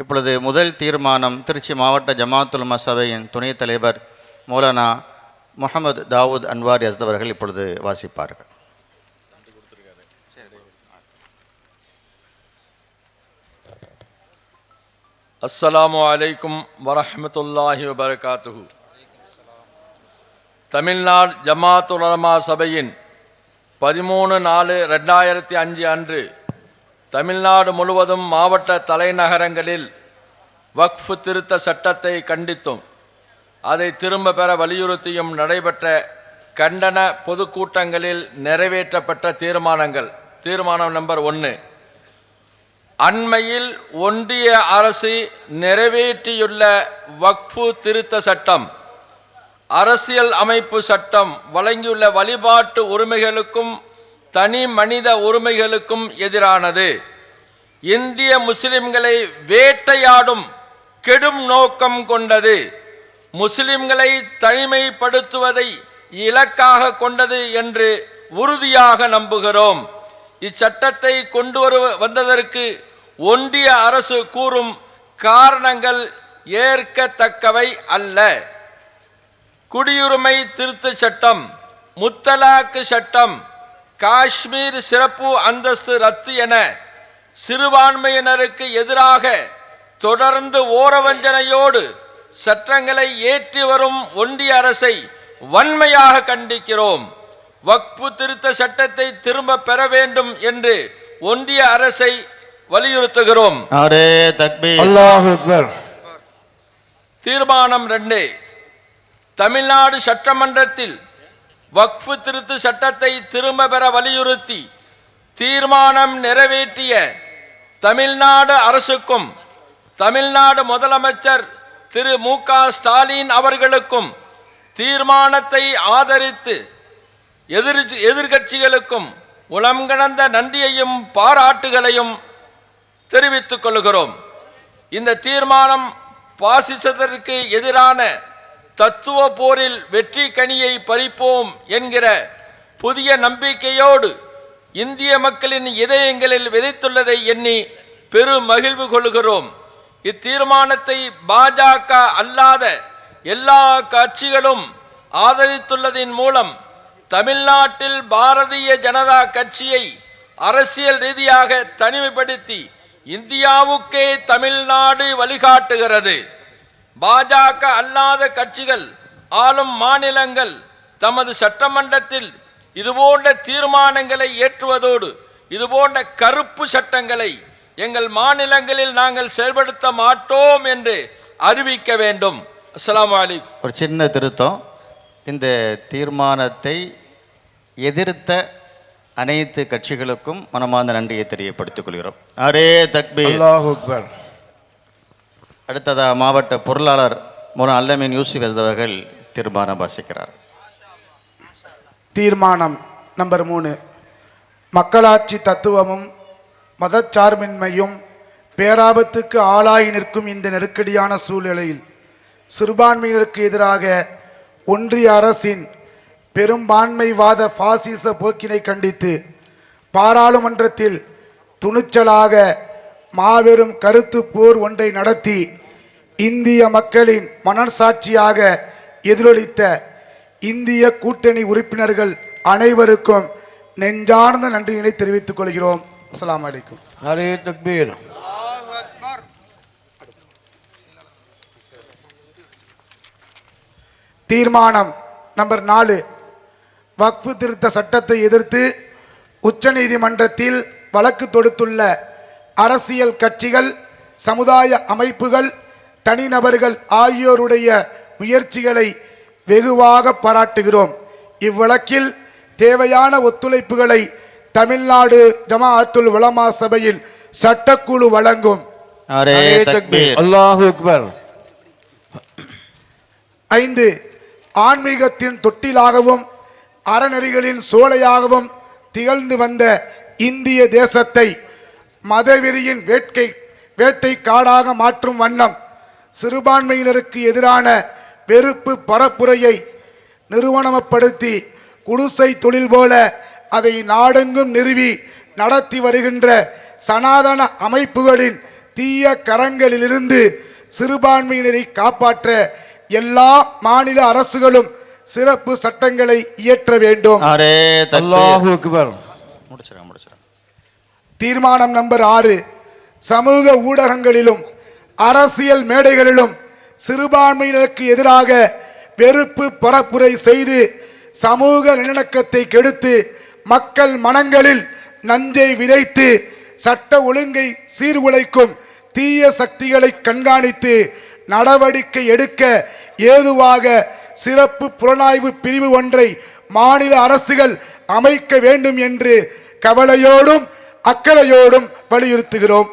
இப்பொழுது முதல் தீர்மானம் திருச்சி மாவட்ட ஜமாத்துல் சபையின் துணைத் தலைவர் மௌலானா முகமது தாவூத் அன்வார் அஸ்தவர்கள் இப்பொழுது வாசிப்பார்கள். அஸ்ஸலாமு அலைக்கும் வரஹ்மத்துல்லாஹி வபரகாத்துஹு. தமிழ்நாடு ஜமாத்துலமா சபையின் பதிமூணு நாலு ரெண்டாயிரத்தி அஞ்சு அன்று தமிழ்நாடு முழுவதும் மாவட்ட தலைநகரங்களில் வக்ஃபு திருத்த சட்டத்தை கண்டித்தும் அதை திரும்ப பெற வலியுறுத்தியும் நடைபெற்ற கண்டன பொதுக்கூட்டங்களில் நிறைவேற்றப்பட்ட தீர்மானங்கள். தீர்மானம் நம்பர் ஒன்று அண்மையில் ஒன்றிய அரசு நிறைவேற்றியுள்ள வக்ஃபு திருத்த சட்டம் அரசியல் அமைப்பு சட்டம் வழங்கியுள்ள வழிபாட்டு உரிமைகளுக்கும் தனி மனித உரிமைகளுக்கும் எதிரானது. இந்திய முஸ்லிம்களை வேட்டையாடும் கெடும் நோக்கம் கொண்டது. முஸ்லிம்களை தனிமைப்படுத்துவதை இலக்காக கொண்டது என்று உறுதியாக நம்புகிறோம். இச்சட்டத்தை கொண்டு வரு வந்ததற்கு ஒன்றிய அரசு கூறும் காரணங்கள் ஏற்கத்தக்கவை அல்ல. குடியுரிமை திருத்த சட்டம் முத்தலாக்கு சட்டம் காஷ்மீர் சிறப்பு அந்தஸ்து ரத்து என சிறுபான்மையினருக்கு எதிராக தொடர்ந்து ஓரவஞ்சனையோடு சட்டங்களை ஏற்றி வரும் ஒன்றிய அரசை வன்மையாக கண்டிக்கிறோம். வக்பு திருத்த சட்டத்தை திரும்ப பெற வேண்டும் என்று ஒன்றிய அரசை வலியுறுத்துகிறோம். தீர்மானம் ரெண்டு. தமிழ்நாடு சட்டமன்றத்தில் வக்ஃபு திருத்த சட்டத்தை திரும்ப பெற வலியுறுத்தி தீர்மானம் நிறைவேற்றிய தமிழ்நாடு அரசுக்கும் தமிழ்நாடு முதலமைச்சர் திரு மு க ஸ்டாலின் அவர்களுக்கும் தீர்மானத்தை ஆதரித்து எதிர் எதிர்கட்சிகளுக்கும் உளம் கடந்த நன்றியையும் பாராட்டுகளையும் தெரிவித்துக் கொள்கிறோம். இந்த தீர்மானம் பாசிசத்திற்கு எதிரான தத்துவ போரில் வெற்றி கனியை பறிப்போம் என்கிற புதிய நம்பிக்கையோடு இந்திய மக்களின் இதயங்களில் விதைத்துள்ளதை எண்ணி பெரு மகிழ்வு கொள்கிறோம். இத்தீர்மானத்தை பாஜக அல்லாத எல்லா கட்சிகளும் ஆதரித்துள்ளதின் மூலம் தமிழ்நாட்டில் பாரதிய ஜனதா கட்சியை அரசியல் ரீதியாக தனிமைப்படுத்தி இந்தியாவுக்கே தமிழ்நாடு வழிகாட்டுகிறது. பாஜக அல்லாத கட்சிகள் ஆளும் மாநிலங்கள் தமது சட்டமன்றத்தில் இதுபோன்ற தீர்மானங்களை ஏற்றுவதோடு இதுபோன்ற கருப்பு சட்டங்களை எங்கள் மாநிலங்களில் நாங்கள் செயல்படுத்த மாட்டோம் என்று அறிவிக்க வேண்டும். அஸ்ஸலாமு அலைக்கும். ஒரு சின்ன திருத்தம். இந்த தீர்மானத்தை எதிர்த்த அனைத்து கட்சிகளுக்கும் மனமார்ந்த நன்றியை தெரியப்படுத்திக் கொள்கிறோம். அரே தக்பீர். அல்லாஹ் அக்பர். அடுத்ததாக மாவட்ட பொருளாளர் மூலம் அல்லமீன் யூசுப் அவர்கள் தீர்மானம் வாசிக்கிறார். தீர்மானம் நம்பர் மூணு. மக்களாட்சி தத்துவமும் மதச்சார்பின்மையும் பேராபத்துக்கு ஆளாகி நிற்கும் இந்த நெருக்கடியான சூழ்நிலையில் சிறுபான்மையினருக்கு எதிராக ஒன்றிய அரசின் பெரும்பான்மைவாத பாசிச போக்கினை கண்டித்து பாராளுமன்றத்தில் துணிச்சலாக மாபெரும் கருத்து போர் ஒன்றை நடத்தி இந்திய மக்களின் மனசாட்சியாக எதிரொலித்த இந்திய கூட்டணி உறுப்பினர்கள் அனைவருக்கும் நெஞ்சார்ந்த நன்றியினை தெரிவித்துக் கொள்கிறோம். அஸ்ஸலாமு அலைக்கும். அரே தக்பீர். தீர்மானம் நம்பர் நாலு. வக்ஃபு திருத்த சட்டத்தை எதிர்த்து உச்சநீதிமன்றத்தில் வழக்கு தொடுத்துள்ள அரசியல் கட்சிகள் சமுதாய அமைப்புகள் தனிநபர்கள் ஆகியோருடைய முயற்சிகளை வெகுவாக பாராட்டுகிறோம். இவ்வழக்கில் தேவையான ஒத்துழைப்புகளை தமிழ்நாடு ஜமாஅத்துல் உலமா சபையின் சட்டக்குழு வழங்கும். ஐந்து ஆன்மீகத்தின் தொட்டிலாகவும் அறநெறிகளின் சோலையாகவும் திகழ்ந்து வந்த இந்திய தேசத்தை மதவெறியின் வேட்கை வேட்டை காடாக மாற்றும் வண்ணம் சிறுபான்மையினருக்கு எதிரான வெறுப்பு பரப்புரையை நிறுவனமப்படுத்தி குடிசை தொழில் போல அதை நாடெங்கும் நிறுவி நடத்தி வருகின்ற சனாதன அமைப்புகளின் தீய கரங்களிலிருந்து சிறுபான்மையினரை காப்பாற்ற எல்லா மாநில அரசுகளும் சிறப்பு சட்டங்களை இயற்ற வேண்டும். தீர்மானம் நம்பர் ஆறு சமூக ஊடகங்களிலும் அரசியல் மேடைகளிலும் சிறுபான்மையினருக்கு எதிராக வெறுப்பு பரப்புரை செய்து சமூக நல்லிணக்கத்தை கெடுத்து மக்கள் மனங்களில் நஞ்சை விதைத்து சட்ட ஒழுங்கை சீர்குலைக்கும் தீய சக்திகளை கண்காணித்து நடவடிக்கை எடுக்க ஏதுவாக சிறப்பு புலனாய்வு பிரிவு ஒன்றை மாநில அரசுகள் அமைக்க வேண்டும் என்று கவலையோடும் அக்கறையோடும் வலியுறுத்துகிறோம்.